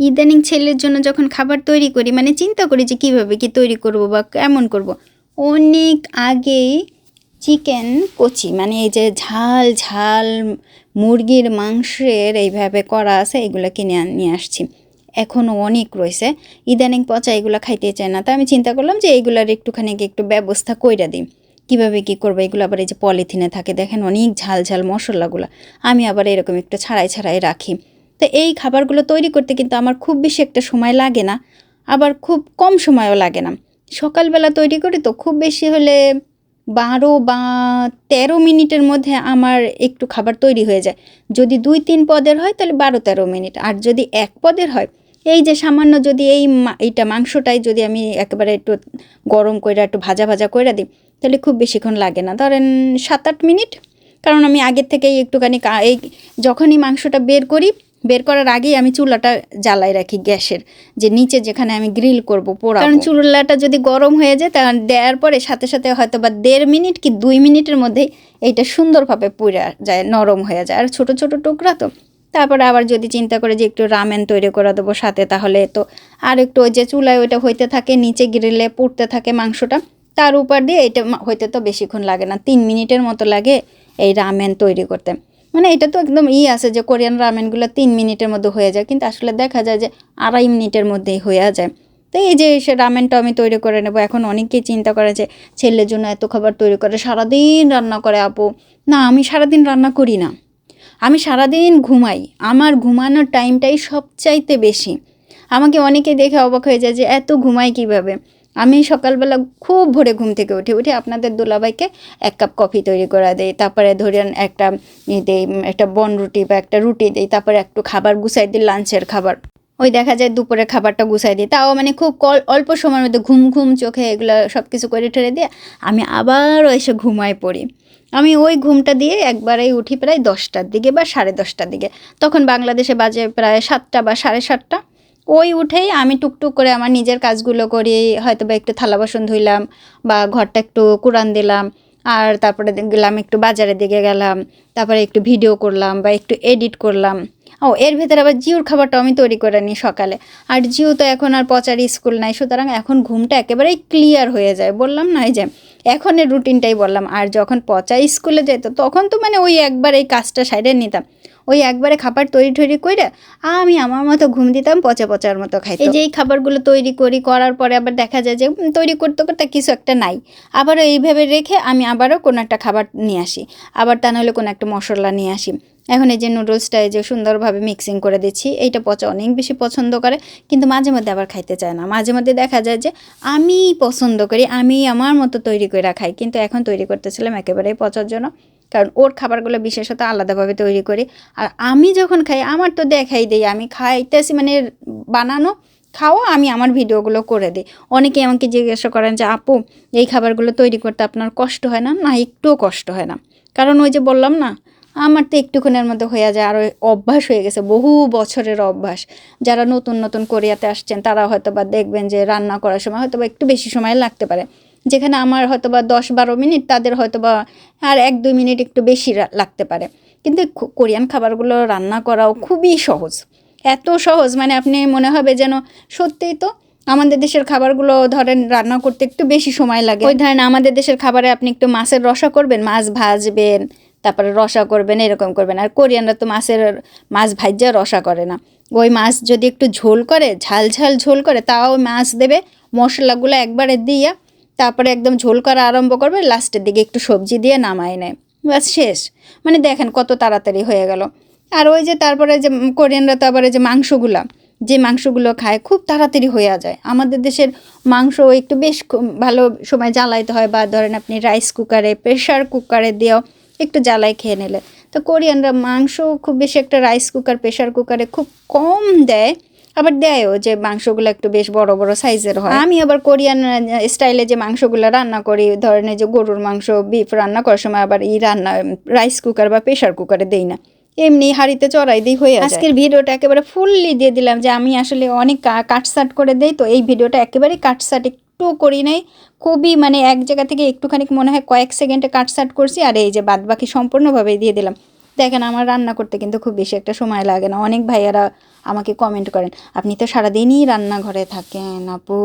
ইদানিং ছেলের জন্য যখন খাবার তৈরি করি মানে চিন্তা করি যে কীভাবে কি তৈরি করব বা কেমন করব। অনেক আগেই চিকেন কচি মানে এই যে ঝাল ঝাল মুরগির মাংসের এইভাবে করা আছে, এগুলো কিনে নিয়ে আসছি। এখনও অনেক রয়েছে। ইদানিং পচা এগুলো খাইতে চায় না। তা আমি চিন্তা করলাম যে এইগুলার একটুখানি একটু ব্যবস্থা কইরা দিই। কীভাবে কী করব? এগুলো আবার এই যে পলিথিনে থাকে, দেখেন অনেক ঝাল ঝাল মশলাগুলো। আমি আবার এরকম একটু ছাড়াই ছাড়াই রাখি। তো এই খাবারগুলো তৈরি করতে কিন্তু আমার খুব বেশি একটা সময় লাগে না, আবার খুব কম সময়ও লাগে না। সকালবেলা তৈরি করি তো খুব বেশি হলে বারো বা তেরো মিনিটের মধ্যে আমার একটু খাবার তৈরি হয়ে যায়। যদি দুই তিন পদের হয় তাহলে বারো তেরো মিনিট, আর যদি এক পদের হয়, এই যে সামান্য যদি এই এইটা মাংসটাই যদি আমি একেবারে একটু গরম করে একটু ভাজা ভাজা করে দিই, তাহলে খুব বেশিক্ষণ লাগে না। ধরেন সাত আট মিনিট, কারণ আমি আগের থেকেই একটুখানি এই যখনই মাংসটা বের করি বের করার আগেই আমি চুলাটা জ্বালাই রাখি গ্যাসের, যে নিচে যেখানে আমি গ্রিল করব পোড়া কারণ চুলাটা যদি গরম হয়ে যায়, তা দেওয়ার পরে সাথে সাথে হয়তো বা দেড় মিনিট কি দুই মিনিটের মধ্যেই এইটা সুন্দরভাবে পুড়ে যায়, নরম হয়ে যায়। আর ছোট ছোট টুকরা তো। তারপরে আবার যদি চিন্তা করে যে একটু রামেন তৈরি করে দেবো সাথে, তাহলে তো আর একটু ওই যে চুলায় ওইটা হইতে থাকে, নিচে গ্রিলে পুড়তে থাকে মাংসটা, তার উপর দিয়ে এটা হইতে তো বেশিক্ষণ লাগে না, তিন মিনিটের মতো লাগে এই রামেন তৈরি করতে। মানে এটা তো একদম ই আছে যে কোরিয়ান রামেনগুলো তিন মিনিটের মধ্যে হয়ে যায়, কিন্তু আসলে দেখা যায় যে আড়াই মিনিটের মধ্যেই হয়ে যায়। তো এই যে সে রামেনটা আমি তৈরি করে নেব, এখন অনেকেই চিন্তা করে যে ছেলের জন্য এত খাবার তৈরি করে, সারাদিন রান্না করে আপু। না, আমি সারাদিন রান্না করি না। আমি সারাদিন ঘুমাই। আমার ঘুমানোর টাইমটাই সবচাইতে বেশি। আমাকে অনেকে দেখে অবাক হয়ে যায় যে এত ঘুমাই কীভাবে? আমি সকালবেলা খুব ভোরে ঘুম থেকে উঠে উঠে আপনাদের দোলাবাইকে এক কাপ কফি তৈরি করে দেই, তারপরে ধরেন একটা দেই, একটা বন রুটি বা একটা রুটি দেই, তারপরে একটু খাবার গুছাই দিই, লাঞ্চের খাবার। ওই দেখা যায় দুপুরে খাবারটা গুছাই দিই, তাও মানে খুব অল্প সময়ের মধ্যে ঘুম ঘুম, চোখে এগুলো সব কিছু করে ঠেরে দিয়ে আমি আবারও এসে ঘুমায় পড়ি। আমি ওই ঘুমটা দিয়ে একবারেই উঠি প্রায় দশটার দিকে বা সাড়ে দশটার দিকে। তখন বাংলাদেশে বাজে প্রায় সাতটা বা সাড়ে সাতটা। ওই উঠেই আমি টুকটুক করে আমার নিজের কাজগুলো করি হয়তো বা একটু থালা বাসন ধুইলাম বা ঘরটা একটু কোরআন দিলাম, আর তারপরে গেলাম একটু বাজারের দিকে গেলাম, তারপরে একটু ভিডিও করলাম বা একটু এডিট করলাম। ও, এর ভেতরে আবার জিওর খাবারটা আমি তৈরি করে নিই সকালে। আর জিও তো এখন আর পচারি স্কুল নাই, সুতরাং এখন ঘুমটা একেবারেই ক্লিয়ার হয়ে যায়। বললাম না, এই যে এখনের রুটিনটাই বললাম, আর যখন পচা স্কুলে যেত তখন তো মানে ওই একবার এই কাজটা সাইডে নিতাম। ওই একবারে খাবার তৈরি টৈরি করে আমি আমার মতো ঘুম দিতাম, পচা পচার মতো খাই এই যে এই খাবারগুলো তৈরি করি, করার পরে আবার দেখা যায় যে তৈরি করতে করতে কিছু একটা নাই। আবারও এইভাবে রেখে আমি আবারও কোনো একটা খাবার নিয়ে আসি। আবার তা নাহলে কোনো একটা মশলা নিয়ে আসি। এখন এই যে নুডলসটা এই যে সুন্দরভাবে মিক্সিং করে দিচ্ছি, এইটা পচা অনেক বেশি পছন্দ করে, কিন্তু মাঝে মধ্যে আবার খাইতে চায় না। মাঝে মধ্যে দেখা যায় যে আমি পছন্দ করি, আমি আমার মতো তৈরি করে খাই, কিন্তু এখন তৈরি করতেছিলাম একেবারেই পচার জন্য, কারণ ওর খাবারগুলো বিশেষত আলাদাভাবে তৈরি করি। আর আমি যখন খাই, আমার তো দেখাই দেই, আমি খাইতেছি মানে বানানো, খাওয়া আমি আমার ভিডিওগুলো করে দিই। অনেকে আমাকে জিজ্ঞাসা করেন যে, আপু, এই খাবারগুলো তৈরি করতে আপনার কষ্ট হয় না? না, একটুও কষ্ট হয় না। কারণ ওই যে বললাম না আমার তো একটুক্ষণের মধ্যে হয়ে যায় আর অভ্যাস হয়ে গেছে, বহু বছরের অভ্যাস। যারা নতুন নতুন কোরিয়াতে আসছেন, তারা হয়তো বা দেখবেন যে রান্না করার সময় হয়তো বা একটু বেশি সময় লাগতে পারে। যেখানে আমার হয়তো বা দশ বারো মিনিট, তাদের হয়তো বা আর এক দুই মিনিট একটু বেশি লাগতে পারে। কিন্তু কোরিয়ান খাবারগুলো রান্না করাও খুবই সহজ। এত সহজ মানে আপনি মনে হবে যেন সত্যিই তো আমাদের দেশের খাবারগুলো ধরেন রান্না করতে একটু বেশি সময় লাগে। ওই ধরেন আমাদের দেশের খাবারে আপনি একটু মাছের রসা করবেন, মাছ ভাজবেন তারপরে রসা করবেন, এরকম করবেন। আর কোরিয়ানরা তো মাছের মাছ ভাজ্যা রসা করে না। ওই মাছ যদি একটু ঝোল করে, ঝাল ঝাল ঝোল করে, তাও মাছ দেবে। মশলাগুলো একবারে দিয়ে তারপরে একদম ঝোল করা আরম্ভ করবে, লাস্টের দিকে একটু সবজি দিয়ে নামায় নেয়। ব্যাস শেষ। মানে দেখেন কত তাড়াতাড়ি হয়ে গেল। আর ওই যে তারপরে যে কোরিয়ানরা তো আবার এই যে মাংসগুলা, যে মাংসগুলো খায়, খুব তাড়াতাড়ি হয়ে যায়। আমাদের দেশের মাংস একটু বেশ ভালো সময় জ্বালাইতে হয় বা ধরেন আপনি রাইস কুকারে প্রেশার কুকারে দিয়েও একটু জ্বালায় খেয়ে নিলে। তো কোরিয়ানরা মাংস খুব বেশি একটা রাইস কুকার প্রেশার কুকারে খুব কম দেয়, আবার দেয়ও যে মাংসগুলো একটু বেশ বড় বড় সাইজের হয়। আমি আবার কোরিয়ান স্টাইলে যে মাংসগুলো রান্না করি, ধরেন এই যে গরুর মাংস বিফ রান্না করার সময় আবার এই রান্না রাইস কুকার বা প্রেশার কুকারে দেই না। এমনি হাঁড়িতে চড়াই দিই হয়ে আজকের ভিডিওটা একেবারে ফুললি দিয়ে দিলাম যে আমি আসলে অনেক কাটসাট করে দেই, তো এই ভিডিওটা একেবারেই কাটসাট একটু করি নাই, খুবই মানে এক জায়গা থেকে একটুখানি মনে হয় কয়েক সেকেন্ডে কাটসাট করছি আর এই যে বাদ বাকি সম্পূর্ণভাবে দিয়ে দিলাম। দেখেন আমার রান্না করতে কিন্তু খুব বেশি একটা সময় লাগে না। অনেক ভাইয়ারা আমাকে কমেন্ট করেন, আপনি তো সারাদিনই রান্নাঘরে থাকেন আপু।